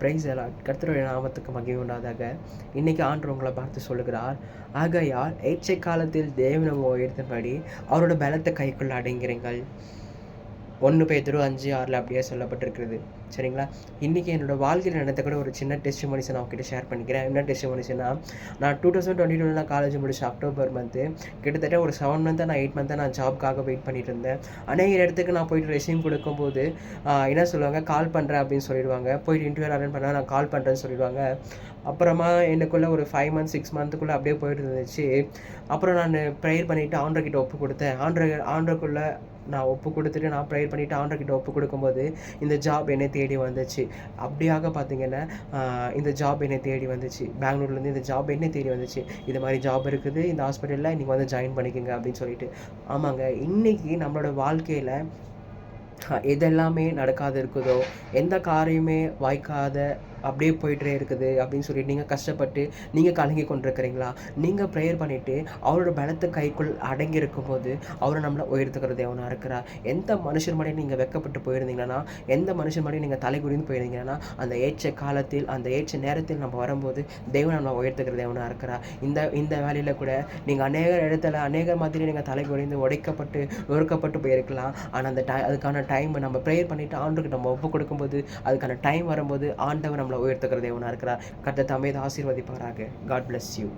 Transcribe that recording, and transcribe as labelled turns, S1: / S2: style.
S1: Price எல்லாம் கர்த்தருடைய நாமத்துக்கு மகிமை உண்டாதாக இன்னைக்கு ஆண்டு உங்களை பார்த்து சொல்லுகிறார். ஆகையால் ஏற்றை காலத்தில் தேவன் உங்களை உயர்த்தபடி அவரோட பலத்தை கைக்குள்ள அடங்கிறீங்கள் ஒன்று திரு அஞ்சு ஆறில் அப்படியே சொல்லப்பட்டிருக்கிறது. சரிங்களா? இன்றைக்கி என்னோடய வாழ்க்கையில் நடந்த கூட ஒரு சின்ன டெஸ்ட் மனிஷன் நான் உங்ககிட்ட ஷேர் பண்ணிக்கிறேன். என்ன டெஸ்ட் மனிஷனா நான் டூ தௌசண்ட் டுவெண்ட்டி டூவில் காலேஜ் முடிச்சு அக்டோபர் மந்த்து கிட்டத்தட்ட ஒரு செவன் மந்த்தாக நான் எயிட் மந்த்தாக நான் ஜாப்க்காக வெயிட் பண்ணிட்டு இருந்தேன். அநேக இடத்துக்கு நான் போயிட்டு ரெசியூம் கொடுக்கும்போது என்ன சொல்லுவாங்க? கால் பண்ணுறேன் அப்படின்னு சொல்லிடுவாங்க. போயிட்டு இன்டர்வியூ அட்டன் பண்ணால் நான் கால் பண்ணுறேன்னு சொல்லிடுவாங்க. அப்புறமா எனக்குள்ளே ஒரு ஃபைவ் மந்த்ஸ் சிக்ஸ் மந்த்துக்குள்ளே அப்படியே போயிட்டு இருந்துச்சு. அப்புறம் நான் ப்ரேயர் பண்ணிவிட்டு ஆண்டர்கிட்ட ஒப்பு கொடுத்தேன். ஆண்டர் ஆண்டருக்குள்ளே நான் ஒப்பு கொடுத்துட்டு நான் ப்ரேயர் பண்ணிவிட்டு ஆண்டர்கிட்ட ஒப்பு கொடுக்கும்போது இந்த ஜாப் என்னை தேடி வந்துச்சு. அப்படியாக பார்த்தீங்கன்னா இந்த ஜாப் என்னை தேடி வந்துச்சு. பெங்களூர்லேருந்து இந்த ஜாப் என்னை தேடி வந்துச்சு. இது மாதிரி ஜாப் இருக்குது இந்த ஹாஸ்பிட்டலில் நீங்கள் வந்து ஜாயின் பண்ணிக்கோங்க அப்படின்னு சொல்லிட்டு. ஆமாங்க இன்னைக்கு நம்மளோட வாழ்க்கையில் எதெல்லாமே நடக்காது இருக்குதோ எந்த காரியமே வாய்க்காத அப்படியே போயிட்டே இருக்குது அப்படின்னு சொல்லி நீங்கள் கஷ்டப்பட்டு நீங்கள் கலங்கி கொண்டிருக்கிறீங்களா? நீங்கள் ப்ரேயர் பண்ணிவிட்டு அவரோட பலத்தை கைக்குள் அடங்கி இருக்கும்போது அவரை நம்மளை உயர்த்துக்கிற தேவனாக இருக்கிறார். எந்த மனுஷன் மாதிரி நீங்கள் வெக்கப்பட்டு போயிருந்தீங்கன்னா எந்த மனுஷன் மாதிரி நீங்கள் தலை போயிருந்தீங்கன்னா அந்த ஏற்ற காலத்தில் அந்த ஏற்ற நேரத்தில் நம்ம வரும்போது தெய்வம் நம்மளை உயர்த்துக்கிற தேவனாக இருக்கிறார். இந்த இந்த வேலையில் கூட நீங்கள் அநேக இடத்துல அநேக மாதிரி நீங்கள் தலை உடைக்கப்பட்டு நொறுக்கப்பட்டு போயிருக்கலாம். ஆனால் அந்த டை அதுக்கான டைம் நம்ம ப்ரேயர் பண்ணிவிட்டு ஆண்டுக்கு நம்ம ஒப்பு கொடுக்கும்போது அதுக்கான டைம் வரும்போது ஆண்டவர் நம்மளை உயர்த்துக்கிற தேவனாக இருக்கிறார் கர்த்தர் தம்மை ஆசீர்வதிப்பாராக. God bless you